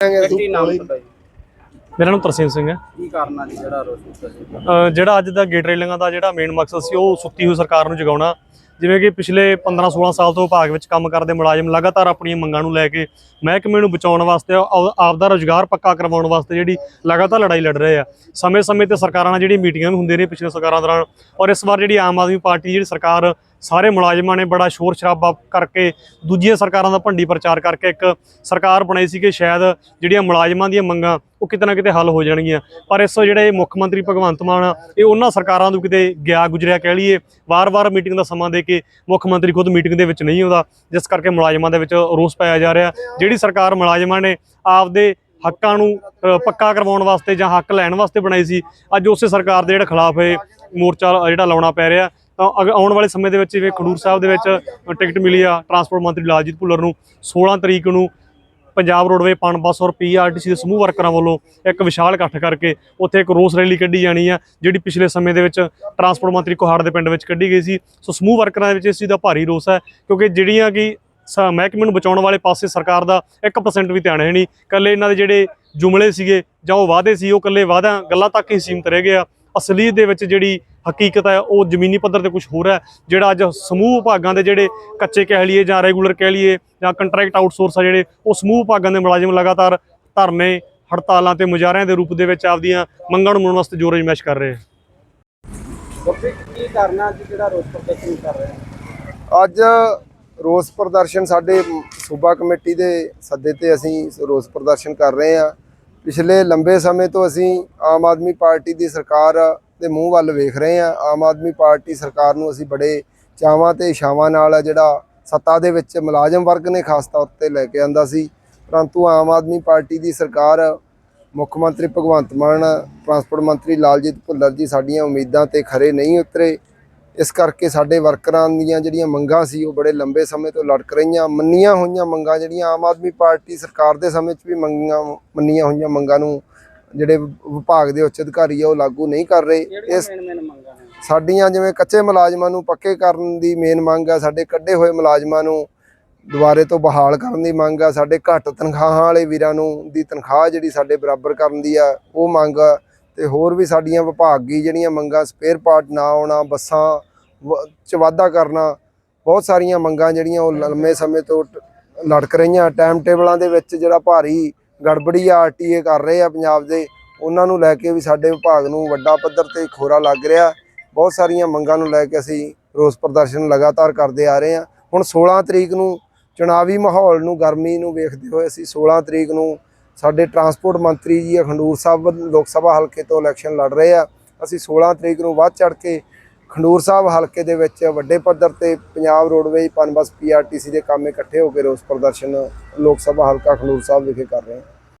ਕੀ ਨਾਮ ਤੁਹਾਡਾ ਜੀ। ਮੇਰਾ ਨਾਮ ਤਰਸੇਮ ਸਿੰਘ ਹੈ। ਕੀ ਕਾਰਨ ਆ ਜੀ ਜਿਹੜਾ ਰੋਸ ਕੀਤਾ ਜੀ? ਜਿਹੜਾ ਅੱਜ ਦਾ ਗੇਟ ਰੇਲਿੰਗਾਂ ਦਾ ਜਿਹੜਾ ਮੇਨ ਮਕਸਦ ਸੀ ਉਹ ਸੁੱਤੀ ਹੋਈ ਸਰਕਾਰ ਨੂੰ ਜਗਾਉਣਾ। ਜਿਵੇਂ ਕਿ ਪਿਛਲੇ 15-16 ਸਾਲ ਤੋਂ ਵਿਭਾਗ ਵਿੱਚ ਕੰਮ ਕਰਦੇ ਮੁਲਾਜ਼ਮ ਲਗਾਤਾਰ ਆਪਣੀਆਂ ਮੰਗਾਂ ਨੂੰ ਲੈ ਕੇ ਮਹਿਕਮੇ ਨੂੰ ਬਚਾਉਣ ਵਾਸਤੇ ਆਪ- ਆਪਦਾ ਰੋਜ਼ਗਾਰ ਪੱਕਾ ਕਰਵਾਉਣ ਵਾਸਤੇ ਜਿਹੜੀ ਲਗਾਤਾਰ ਲੜਾਈ ਲੜ ਰਹੇ ਆ। ਸਮੇਂ-ਸਮੇਂ ਤੇ ਸਰਕਾਰਾਂ ਨਾਲ ਜਿਹੜੀ ਮੀਟਿੰਗਾਂ ਵੀ ਹੁੰਦੀਆਂ ਨੇ ਪਿਛਲੇ ਸਰਕਾਰਾਂ ਦੌਰਾਨ ਔਰ ਇਸ ਵਾਰ ਜਿਹੜੀ ਆਮ ਆਦਮੀ ਪਾਰਟੀ ਜਿਹੜੀ ਸਰਕਾਰ ਸਾਰੇ ਮੁਲਾਜ਼ਮਾਂ ਨੇ ਬੜਾ ਸ਼ੋਰ ਸ਼ਰਾਬਾ ਕਰਕੇ ਦੂਜੀਆਂ ਸਰਕਾਰਾਂ ਦਾ ਭੰਡੀ ਪ੍ਰਚਾਰ ਕਰਕੇ ਇੱਕ ਸਰਕਾਰ ਬਣਾਈ ਸੀ ਕਿ ਸ਼ਾਇਦ ਜਿਹੜੀਆਂ ਮੁਲਾਜ਼ਮਾਂ ਦੀਆਂ ਮੰਗਾਂ ਉਹ ਕਿਤੇ ਨਾ ਕਿਤੇ ਹੱਲ ਹੋ ਜਾਣਗੀਆਂ। ਪਰ ਇਸ ਜਿਹੜੇ ਮੁੱਖ ਮੰਤਰੀ ਭਗਵੰਤ ਮਾਨ ਆ, ਇਹ ਉਹਨਾਂ ਸਰਕਾਰਾਂ ਨੂੰ ਕਿਤੇ ਗਿਆ ਗੁਜਰਿਆ ਕਹਿ ਲਈਏ। ਵਾਰ-ਵਾਰ ਮੀਟਿੰਗ ਦਾ ਸਮਾਂ ਦੇ ਕੇ ਮੁੱਖ ਮੰਤਰੀ ਖੁਦ ਮੀਟਿੰਗ ਦੇ ਵਿੱਚ ਨਹੀਂ ਆਉਂਦਾ ਜਿਸ ਕਰਕੇ ਮੁਲਾਜ਼ਮਾਂ ਦੇ ਵਿੱਚ ਰੋਸ ਪਾਇਆ ਜਾ ਰਿਹਾ। ਜਿਹੜੀ ਸਰਕਾਰ ਮੁਲਾਜ਼ਮਾਂ ਨੇ ਆਪਦੇ ਹੱਕਾਂ ਨੂੰ ਪੱਕਾ ਕਰਵਾਉਣ ਵਾਸਤੇ ਜਾਂ ਹੱਕ ਲੈਣ ਵਾਸਤੇ ਬਣਾਈ ਸੀ ਅੱਜ ਉਸੇ ਸਰਕਾਰ ਦੇ ਜਿਹੜਾ ਖਿਲਾਫ ਇਹ ਮੋਰਚਾ ਜਿਹੜਾ ਲਾਉਣਾ ਪੈ ਰਿਹਾ। ਤਾਂ ਅਗ- ਆਉਣ ਵਾਲੇ ਸਮੇਂ ਦੇ ਵਿੱਚ ਜਿਵੇਂ ਖਡੂਰ ਸਾਹਿਬ ਦੇ ਵਿੱਚ ਟਿਕਟ ਮਿਲੀ ਆ ਟਰਾਂਸਪੋਰਟ ਮੰਤਰੀ ਲਾਲਜੀਤ ਭੁੱਲਰ ਨੂੰ 16 ਤਰੀਕ ਨੂੰ ਪੰਜਾਬ ਰੋਡਵੇ ਪਣ ਬੱਸ ਔਰ ਪੀਆਰਟੀਸੀ ਦੇ ਸਮੂਹ ਵਰਕਰਾਂ ਵੱਲੋਂ ਇੱਕ ਵਿਸ਼ਾਲ ਇਕੱਠ ਕਰਕੇ ਉੱਥੇ ਇੱਕ ਰੋਸ ਰੈਲੀ ਕੱਢੀ ਜਾਣੀ ਆ, ਜਿਹੜੀ ਪਿਛਲੇ ਸਮੇਂ ਦੇ ਵਿੱਚ ਟਰਾਂਸਪੋਰਟ ਮੰਤਰੀ ਕੋਹਾੜ ਦੇ ਪਿੰਡ ਵਿੱਚ ਕੱਢੀ ਗਈ ਸੀ। ਸੋ ਸਮੂਹ ਵਰਕਰਾਂ ਦੇ ਵਿੱਚ ਇਸ ਚੀਜ਼ ਦਾ ਭਾਰੀ ਰੋਸ ਹੈ, ਕਿਉਂਕਿ ਜਿਹੜੀਆਂ ਕਿ ਸ- ਮਹਿਕਮੇ ਨੂੰ ਬਚਾਉਣ ਵਾਲੇ ਪਾਸੇ ਸਰਕਾਰ ਦਾ 1% ਵੀ ਧਿਆਨ ਹੈ ਨਹੀਂ। ਕੱਲੇ ਇਹਨਾਂ ਦੇ ਜਿਹੜੇ ਜੁਮਲੇ ਸੀਗੇ ਜਾਂ ਉਹ ਵਾਅਦੇ ਸੀ, ਉਹ ਕੱਲੇ ਵਾਅਦਾ ਗੱਲਾਂ ਤੱਕ ਹੀ ਸੀਮਤ ਰਹਿ ਗਏ ਆ। ਅਸਲੀਅਤ ਦੇ ਵਿੱਚ ਜਿਹੜੀ ਹਕੀਕਤ ਹੈ ਉਹ ਜ਼ਮੀਨੀ ਪੱਧਰ ਤੇ ਕੁਝ ਹੋਰ ਹੈ ਜਿਹੜਾ ਅੱਜ ਸਮੂਹ ਵਿਭਾਗਾਂ ਦੇ ਜਿਹੜੇ ਕੱਚੇ ਕਹਿ ਲਈਏ ਜਾਂ ਰੈਗੂਲਰ ਕਹਿ ਲਈਏ ਜਾਂ ਕੰਟਰੈਕਟ ਆਊਟਸੋਰਸ ਆ ਜਿਹੜੇ ਉਹ ਸਮੂਹ ਵਿਭਾਗਾਂ ਦੇ ਮੁਲਾਜ਼ਮ ਲਗਾਤਾਰ ਧਰਨੇ ਹੜਤਾਲਾਂ ਤੇ ਮੁਜ਼ਾਹਰਿਆਂ ਦੇ ਰੂਪ ਦੇ ਵਿੱਚ ਆਪਦੀਆਂ ਮੰਗਾਂ ਨੂੰ ਮਨਾਉਣ ਵਾਸਤੇ ਜੋਰ ਅਜਮਾਇਸ਼ ਕਰ ਰਹੇ ਆ। ਗੁਰਪ੍ਰੀਤ ਕੀ ਕਾਰਨ ਆ ਜੀ ਜਿਹੜਾ ਰੋਸ ਪ੍ਰਦਰਸ਼ਨ ਕਰ ਰਹੇ? ਅੱਜ ਰੋਸ ਪ੍ਰਦਰਸ਼ਨ ਸਾਡੇ ਸੂਬਾ ਕਮੇਟੀ ਦੇ ਸੱਦੇ ਤੇ ਅਸੀਂ ਰੋਸ ਪ੍ਰਦਰਸ਼ਨ ਕਰ ਰਹੇ ਹਾਂ। ਪਿਛਲੇ ਲੰਬੇ ਸਮੇਂ ਤੋਂ ਅਸੀਂ ਆਮ ਆਦਮੀ ਪਾਰਟੀ ਦੀ ਸਰਕਾਰ ਦੇ ਮੂੰਹ ਵੱਲ ਵੇਖ ਰਹੇ ਹਾਂ। ਆਮ ਆਦਮੀ ਪਾਰਟੀ ਸਰਕਾਰ ਨੂੰ ਅਸੀਂ ਬੜੇ ਚਾਵਾਂ ਤੇ ਇਸ਼ਾਵਾਂ ਨਾਲ ਜਿਹੜਾ ਸੱਤਾ ਦੇ ਵਿੱਚ ਮੁਲਾਜ਼ਮ ਵਰਗ ਨੇ ਖਾਸ ਤੌਰ ਤੇ ਲੈ ਕੇ ਆਂਦਾ ਸੀ। ਪਰੰਤੂ ਆਮ ਆਦਮੀ ਪਾਰਟੀ ਦੀ ਸਰਕਾਰ ਮੁੱਖ ਮੰਤਰੀ ਭਗਵੰਤ ਮਾਨ, ਟਰਾਂਸਪੋਰਟ ਮੰਤਰੀ ਲਾਲਜੀਤ ਭੁੱਲਰ ਜੀ ਸਾਡੀਆਂ ਉਮੀਦਾਂ ਤੇ ਖਰੇ ਨਹੀਂ ਉਤਰੇ। ਇਸ ਕਰਕੇ ਸਾਡੇ ਵਰਕਰਾਂ ਦੀਆਂ ਜਿਹੜੀਆਂ ਮੰਗਾਂ ਸੀ ਉਹ ਬੜੇ ਲੰਬੇ ਸਮੇਂ ਤੋਂ ਲਟਕ ਰਹੀਆਂ ਮੰਨੀਆਂ ਹੋਈਆਂ ਮੰਗਾਂ ਜਿਹੜੀਆਂ ਆਮ ਆਦਮੀ ਪਾਰਟੀ ਸਰਕਾਰ ਦੇ ਸਮੇਂ 'ਚ ਵੀ ਮੰਗੀਆਂ ਮੰਨੀਆਂ ਹੋਈਆਂ ਮੰਗਾਂ ਨੂੰ ਜਿਹੜੇ ਵਿਭਾਗ ਦੇ ਉੱਚ ਅਧਿਕਾਰੀ ਆ ਉਹ ਲਾਗੂ ਨਹੀਂ ਕਰ ਰਹੇ। ਇਸ ਸਾਡੀਆਂ ਜਿਵੇਂ ਕੱਚੇ ਮੁਲਾਜ਼ਮਾਂ ਨੂੰ ਪੱਕੇ ਕਰਨ ਦੀ ਮੇਨ ਮੰਗ ਆ ਸਾਡੇ ਕੱਢੇ ਹੋਏ ਮੁਲਾਜ਼ਮਾਂ ਨੂੰ ਦੁਬਾਰੇ ਤੋਂ ਬਹਾਲ ਕਰਨ ਦੀ ਮੰਗ ਆ ਸਾਡੇ ਘੱਟ ਤਨਖਾਹਾਂ ਵਾਲੇ ਵੀਰਾਂ ਨੂੰ ਦੀ ਤਨਖਾਹ ਜਿਹੜੀ ਸਾਡੇ ਬਰਾਬਰ ਕਰਨ ਦੀ ਆ ਉਹ ਮੰਗ ਆ। ਤੇ ਹੋਰ ਵੀ ਸਾਡੀਆਂ ਵਿਭਾਗੀ ਜਿਹੜੀਆਂ ਮੰਗਾਂ ਸਪੇਅਰ ਪਾਰਟ ਨਾ ਆਉਣਾ ਬੱਸਾਂ ਚ ਵਾਧਾ ਕਰਨਾ, ਬਹੁਤ ਸਾਰੀਆਂ ਮੰਗਾਂ ਜਿਹੜੀਆਂ ਉਹ ਲੰਮੇ ਸਮੇਂ ਤੋਂ ਟ- ਲਟਕ ਰਹੀਆਂ। ਟਾਈਮ ਟੇਬਲਾਂ ਦੇ ਵਿੱਚ ਜਿਹੜਾ ਭਾਰੀ ਗੜਬੜੀ ਆ ਆਰਟੀਏ ਕਰ ਰਹੇ ਆ ਪੰਜਾਬ ਦੇ, ਉਹਨਾਂ ਨੂੰ ਲੈ ਕੇ ਵੀ ਸਾਡੇ ਵਿਭਾਗ ਨੂੰ ਵੱਡਾ ਪੱਧਰ ਤੇ ਖੋਰਾ ਲੱਗ ਰਿਹਾ। ਬਹੁਤ ਸਾਰੀਆਂ ਮੰਗਾਂ ਨੂੰ ਲੈ ਕੇ ਅਸੀਂ ਰੋਸ ਪ੍ਰਦਰਸ਼ਨ ਲਗਾਤਾਰ ਕਰਦੇ ਆ ਰਹੇ ਹਾਂ। ਹੁਣ 16 ਤਰੀਕ ਨੂੰ ਚੁਣਾਵੀ ਮਾਹੌਲ ਨੂੰ, ਗਰਮੀ ਨੂੰ ਵੇਖਦੇ ਹੋਏ ਅਸੀਂ 16 ਤਰੀਕ ਨੂੰ ਸਾਡੇ ਟਰਾਂਸਪੋਰਟ ਮੰਤਰੀ ਜੀ ਖੰਡੂਰ ਸਾਹਿਬ ਲੋਕ ਸਭਾ ਹਲਕੇ ਤੋਂ ਇਲੈਕਸ਼ਨ ਲੜ ਰਹੇ ਆ। ਅਸੀਂ 16 ਤਰੀਕ ਨੂੰ ਵੱਧ ਚੜ ਕੇ ਖੰਡੂਰ ਸਾਹਿਬ ਹਲਕੇ ਦੇ ਵਿੱਚ ਵੱਡੇ ਪੱਧਰ ਤੇ ਪੰਜਾਬ ਰੋਡਵੇਜ਼ ਪਨਬਸ ਪੀਆਰਟੀਸੀ ਦੇ ਕੰਮ ਇਕੱਠੇ ਹੋ ਕੇ ਰੋਸ ਪ੍ਰਦਰਸ਼ਨ ਲੋਕ ਸਭਾ ਹਲਕਾ ਖੰਡੂਰ ਸਾਹਿਬ ਵਿਖੇ ਕਰ ਰਹੇ ਹਾਂ